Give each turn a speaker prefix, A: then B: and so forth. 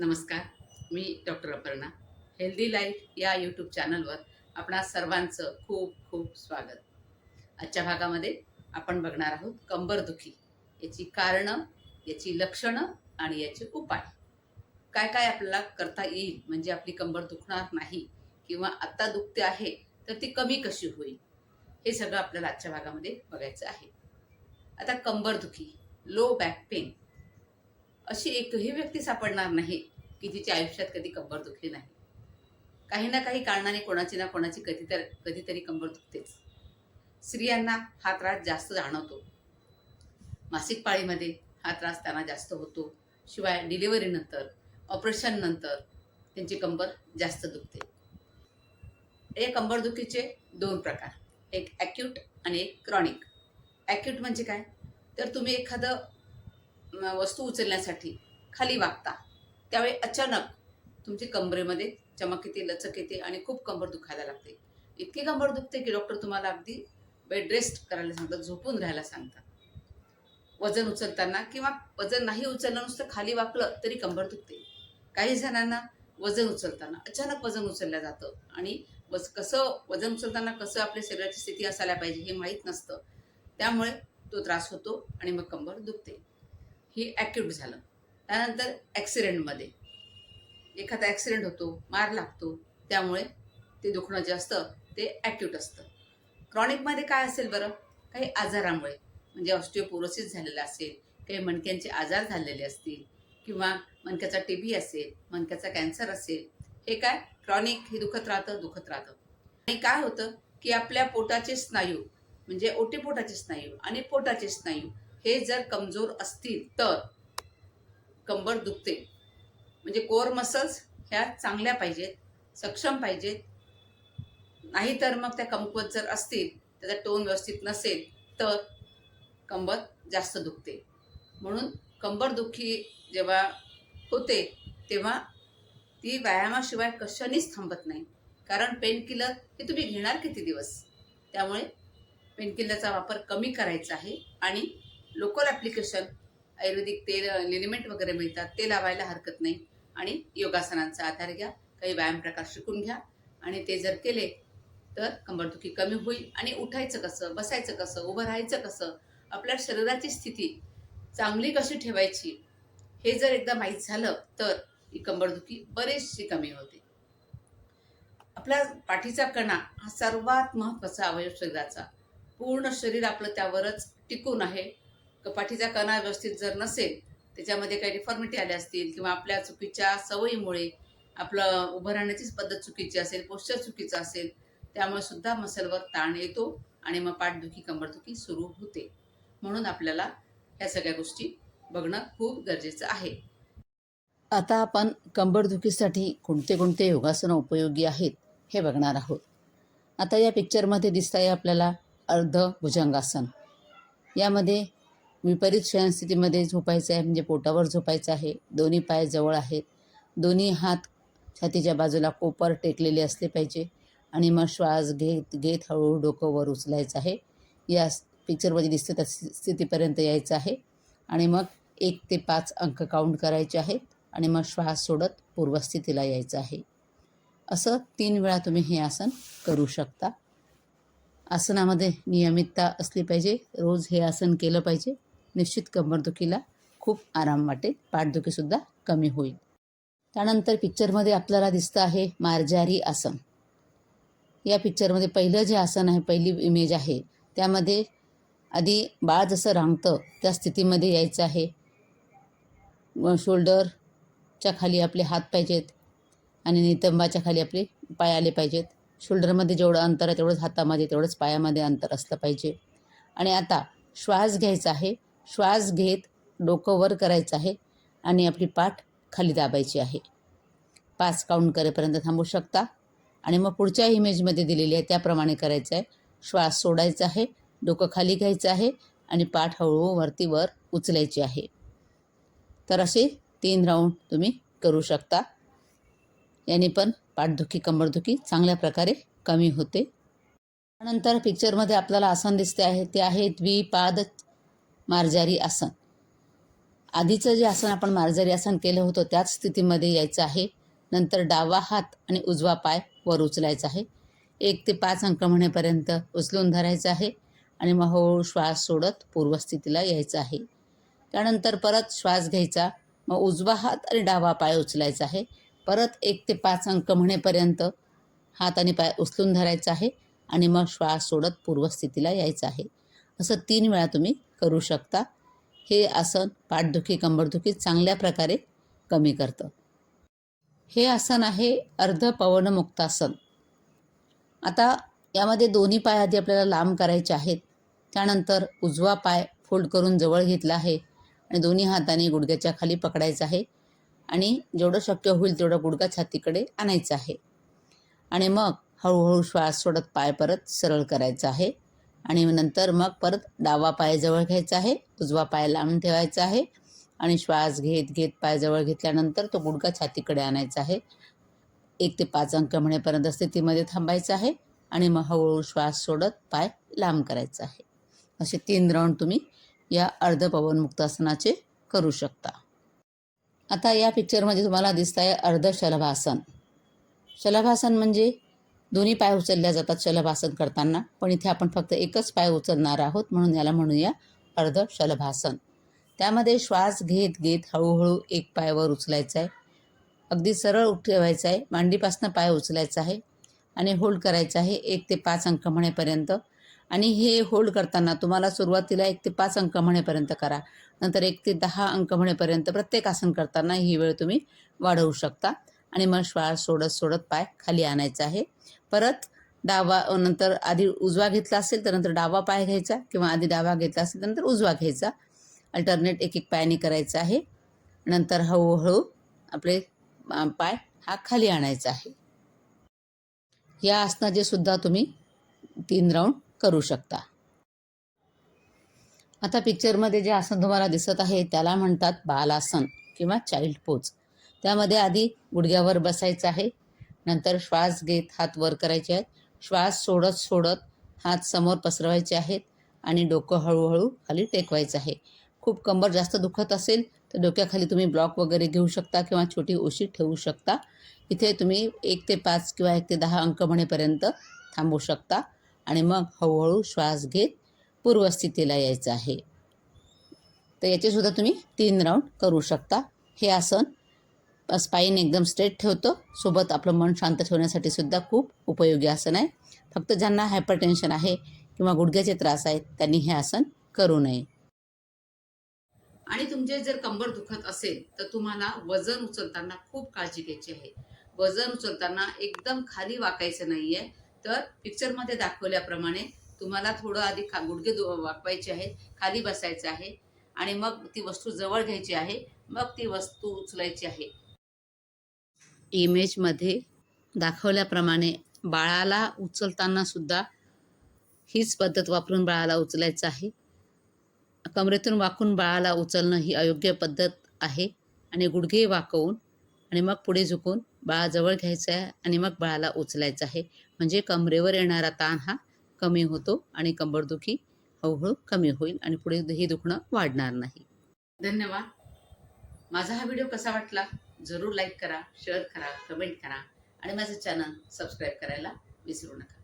A: नमस्कार मी doctor Aparna. Healthy life या यूट्यूब चॅनलवर आपणा सर्वांचं खूप खूप स्वागत. आजच्या भागामध्ये आपण बघणार आहोत कंबरदुखी याची कारणं याची लक्षणं आणि याचे उपाय. काय काय आपल्याला करता येईल म्हणजे आपली कंबर दुखणार नाही किंवा आत्ता दुखते आहे तर ती कमी कशी होईल हे सगळं आपल्याला आजच्या भागामध्ये बघायचं आहे. आता कंबरदुखी लो बॅक पेन अशी एकही व्यक्ती सापडणार नाही की तिच्या आयुष्यात कधी कंबर दुखली नाही. काही ना काही कारणाने कोणाची ना कोणाची कधीतर कधीतरी कंबर दुखतेच. स्त्रियांना हा त्रास जास्त जाणवतो. मासिक पाळीमध्ये हा त्रास त्यांना जास्त होतो. शिवाय डिलिव्हरीनंतर ऑपरेशननंतर त्यांची कंबर जास्त दुखते. या कंबरदुखीचे दोन प्रकार एक ॲक्यूट आणि एक क्रॉनिक. ॲक्यूट म्हणजे काय? तर तुम्ही एखादं वस्तू उचलण्यासाठी खाली वागता. त्यावेळी अचानक तुमची कंबरेमध्ये चमक येते लचक येते आणि खूप कंबर दुखायला लागते. इतकी कंबर दुखते की डॉक्टर तुम्हाला अगदी बेड रेस्ट करायला सांगतात झोपून राहायला सांगतात. वजन उचलताना किंवा वजन नाही उचललं नुसतं खाली वाकलं तरी कंबर दुखते. काही जणांना वजन उचलताना अचानक वजन उचललं जातं आणि वज कसं वजन उचलताना कसं आपल्या शरीराची स्थिती असायला पाहिजे हे माहीत नसतं. त्यामुळे तो त्रास होतो आणि मग कंबर दुखते. हे ॲक्यूट झालं. त्यानंतर ॲक्सिडेंटमध्ये. एखादा ॲक्सिडेंट होतो मार लागतो त्यामुळे ते दुखणं जे असतं ते ॲक्यूट असतं. क्रॉनिकमध्ये काय असेल बरं? काही आजारामुळे म्हणजे ऑस्टिओपोरोसिस झालेलं असेल काही मणक्यांचे आजार झालेले असतील किंवा मणक्याचा टी बी असेल मणक्याचा कॅन्सर असेल हे काय? क्रॉनिक हे दुखत राहतं दुखत राहतं. आणि काय होतं की आपल्या पोटाचे स्नायू म्हणजे ओटीपोटाचे स्नायू आणि पोटाचे स्नायू हे जर कमजोर असतील तर कंबर दुखते. म्हणजे कोर मसल्स ह्या चांगल्या पाहिजेत सक्षम पाहिजेत. नाहीतर मग त्या कमकुवत जर असतील त्याचा टोन व्यवस्थित नसेल तर कंबर जास्त दुखते. म्हणून कंबरदुखी जेव्हा होते तेव्हा ती व्यायामाशिवाय कशानेच थांबत नाही. कारण पेनकिलर हे तुम्ही घेणार किती दिवस? त्यामुळे पेनकिलरचा वापर कमी करायचा आहे आणि लोकल ॲप्लिकेशन आयुर्वेदिक तेल लिनिमेंट वगैरे मिळतात ते लावायला हरकत नाही. आणि योगासनांचा आधार घ्या काही व्यायाम प्रकार शिकून घ्या. आणि ते जर केले तर कंबरदुखी कमी होईल आणि उठायचं कसं बसायचं कसं उभं राहायचं कसं आपल्या शरीराची स्थिती चांगली कशी ठेवायची हे जर एकदा माहीत झालं तर ही कंबरदुखी बरेचशी कमी होते. आपल्या पाठीचा कणा हा सर्वात महत्त्वाचा अवयव शरीराचा. पूर्ण शरीर आपलं त्यावरच टिकून आहे. पाठीचा कणा व्यवस्थित जर नसेल त्याच्यामध्ये काही डिफॉर्मिटी आल्या असतील किंवा आपल्या चुकीच्या सवयीमुळे आपलं उभं राहण्याचीच पद्धत चुकीची असेल पोश्चर चुकीचं असेल त्यामुळे सुद्धा मसलवर ताण येतो आणि मग पाठदुखी कंबरदुखी सुरू होते. म्हणून आपल्याला ह्या सगळ्या गोष्टी बघणं खूप गरजेचं आहे.
B: आता आपण कंबरदुखीसाठी कोणते कोणते योगासनं उपयोगी आहेत हे बघणार आहोत. आता या पिक्चरमध्ये दिसत आहे आपल्याला अर्ध भुजंगासन. यामध्ये विपरीत शयनस्थितीमध्ये झोपायचं आहे म्हणजे पोटावर झोपायचं आहे दोन्ही पाय जवळ आहेत. दोन्ही हात छातीच्या बाजूला कोपर टेकलेले असले पाहिजे आणि मग श्वास घेत घेत हळूहळू डोकं वर उचलायचं आहे. या पिक्चरमध्ये दिसतं त्या स्थि- स्थितीपर्यंत यायचं आहे. आणि मग एक ते पाच अंक काउंट करायचे आहेत आणि मग श्वास सोडत पूर्वस्थितीला यायचं आहे. असं तीन वेळा तुम्ही हे आसन करू शकता. आसनामध्ये नियमितता असली पाहिजे. रोज हे आसन केलं पाहिजे. निश्चित कंबरदुखीला खूप आराम वाटेल. पाठदुखीसुद्धा कमी होईल. त्यानंतर पिक्चरमध्ये आपल्याला दिसतं आहे मार्जारी आसन. या पिक्चरमध्ये पहिलं जे आसन आहे पहिली इमेज आहे त्यामध्ये आधी बाळ जसं रांगतं त्या स्थितीमध्ये यायचं आहे. शोल्डरच्या खाली आपले हात पाहिजेत आणि नितंबाच्या खाली आपले पाय आले पाहिजेत. शोल्डरमध्ये जेवढं अंतर आहे तेवढंच हातामध्ये तेवढंच पायामध्ये अंतर असलं पाहिजे. आणि आता श्वास घ्यायचा आहे. श्वास घेत डोकं वर करायचं आहे आणि आपली पाठ खाली दाबायची आहे. पाच काउंट करेपर्यंत थांबू शकता. आणि मग पुढच्या इमेजमध्ये दिलेली आहे त्याप्रमाणे करायचं आहे. श्वास सोडायचा आहे डोकं खाली घ्यायचं आहे आणि पाठ हळूहळू वरती वर उचलायची आहे. तर असे तीन राऊंड तुम्ही करू शकता. याने पण पाठदुखी कंबरदुखी चांगल्या प्रकारे कमी होते. त्यानंतर पिक्चरमध्ये आपल्याला आसन दिसते आहे ते आहे द्विपाद मार्जारी आसन. आधीचं जे आसन आपण मार्जारी आसन केलं होतं त्याच स्थितीमध्ये यायचं आहे. नंतर डावा हात आणि उजवा पाय वर उचलायचा आहे. एक ते पाच अंक म्हणेपर्यंत उचलून धरायचं आहे आणि मग हळूहळू श्वास सोडत पूर्वस्थितीला यायचं आहे. त्यानंतर परत श्वास घ्यायचा मग उजवा हात आणि डावा पाय उचलायचा आहे. परत एक ते पाच अंक म्हणेपर्यंत हात आणि पाय उचलून धरायचा आहे आणि मग श्वास सोडत पूर्वस्थितीला यायचं आहे. असं तीन वेळा तुम्ही करू शकता. हे आसन पाठदुखी कंबरदुखी चांगल्या प्रकारे कमी करतं. हे आसन आहे अर्ध पवनमुक्तासन आता यामध्ये दोन्ही पाय आधी आपल्याला लांब करायचे आहेत. त्यानंतर उजवा पाय फोल्ड करून जवळ घेतला आहे आणि दोन्ही हाताने गुडघ्याच्या खाली पकडायचं आहे आणि जेवढं शक्य होईल तेवढं गुडघा छातीकडे आणायचं आहे. आणि मग हळूहळू श्वास सोडत पाय परत सरळ करायचा आहे. आणि नंतर मग परत डावा पाय जवळ घ्यायचा आहे उजवा पाय लांब ठेवायचा आहे आणि श्वास घेत घेत पाय जवळ घेतल्यानंतर तो गुडघा छातीकडे आणायचा आहे. एक ते पाच अंक म्हणेपर्यंत स्थितीमध्ये थांबायचं आहे आणि मग हळूहळू श्वास सोडत पाय लांब करायचा आहे. असे तीन राऊंड तुम्ही या अर्ध पवनमुक्तासनाचे करू शकता. आता या पिक्चरमध्ये तुम्हाला दिसत आहे अर्ध शलभासन शलभासन म्हणजे दोन्ही पाय उचलल्या जातात शलभासन करताना पण इथे आपण फक्त एकच पाय उचलणार आहोत म्हणून याला म्हणूया अर्ध शलभासन. त्यामध्ये श्वास घेत घेत हळूहळू एक पायावर उचलायचा आहे अगदी सरळ ठेवायचं आहे मांडीपासनं पाय उचलायचा आहे आणि होल्ड करायचं आहे एक ते पाच अंक म्हणेपर्यंत. आणि हे होल्ड करताना तुम्हाला सुरुवातीला एक ते पाच अंक म्हणेपर्यंत करा. नंतर एक ते दहा अंक म्हणेपर्यंत प्रत्येक आसन करताना ही वेळ तुम्ही वाढवू शकता. आणि मग श्वास सोडत सोडत पाय खाली आणायचा आहे परत डावा नंतर आधी उजवा घेतला असेल तर नंतर डावा पाय घ्यायचा किंवा आधी डावा घेतला असेल तर नंतर उजवा घ्यायचा. अल्टरनेट एक एक पायाने करायचं आहे. नंतर हळूहळू आपले पाय हा खाली आणायचा आहे. या आसनाचे सुद्धा तुम्ही तीन राऊंड करू शकता. आता पिक्चरमध्ये जे आसन तुम्हाला दिसत आहे त्याला म्हणतात बालासन किंवा चाइल्ड पोज त्यामध्ये आधी गुडघ्यावर बसायचं आहे. नंतर श्वास घेत हात वर करायचे आहेत. श्वास सोडत सोडत हात समोर पसरवायचे आहेत आणि डोकं हळूहळू खाली टेकवायचं आहे. खूप कंबर जास्त दुखत असेल तर डोक्याखाली तुम्ही ब्लॉक वगैरे घेऊ शकता किंवा छोटी उशी ठेवू शकता. इथे तुम्ही एक ते पाच किंवा एक ते दहा अंक म्हणेपर्यंत थांबू शकता आणि मग हळूहळू श्वास घेत पूर्वस्थितीला यायचं आहे. तर याचेसुद्धा तुम्ही तीन राऊंड करू शकता. हे आसन स्पाईन एकदम स्ट्रेट ठेवतो. सोबत आपलं मन शांत ठेवण्यासाठी सुद्धा खूप उपयोगी आसन आहे. फक्त ज्यांना हायपरटेन्शन आहे किंवा गुडघ्याचे त्रास आहेत त्यांनी हे आसन करू नये.
A: आणि तुमचे जर कंबर दुखत असेल तर तुम्हाला वजन उचलताना खूप काळजी घ्यायची आहे. वजन उचलताना एकदम खाली वाकायचं नाहीये. तर पिक्चरमध्ये दाखवल्याप्रमाणे तुम्हाला थोडं आधी खा गुडघे वाकवायचे आहेत खाली बसायचं आहे. आणि मग ती वस्तू जवळ घ्यायची आहे मग ती वस्तू उचलायची आहे.
B: इमेजमध्ये दाखवल्याप्रमाणे बाळाला उचलताना सुद्धा हीच पद्धत वापरून बाळाला उचलायचं आहे. कमरेतून वाकून बाळाला उचलणं ही अयोग्य पद्धत आहे आणि गुडघे वाकवून आणि मग पुढे झुकून बाळाजवळ घ्यायचं आहे आणि मग बाळाला उचलायचं आहे. म्हणजे कमरेवर येणारा ताण हा कमी होतो आणि कंबरदुखी हळूहळू कमी होईल आणि पुढे हे दुखणं वाढणार नाही.
A: धन्यवाद. माझा हा व्हिडिओ कसा वाटला? जरूर लाईक करा शेअर करा कमेंट करा आणि माझं चॅनल सबस्क्राईब करायला विसरू नका.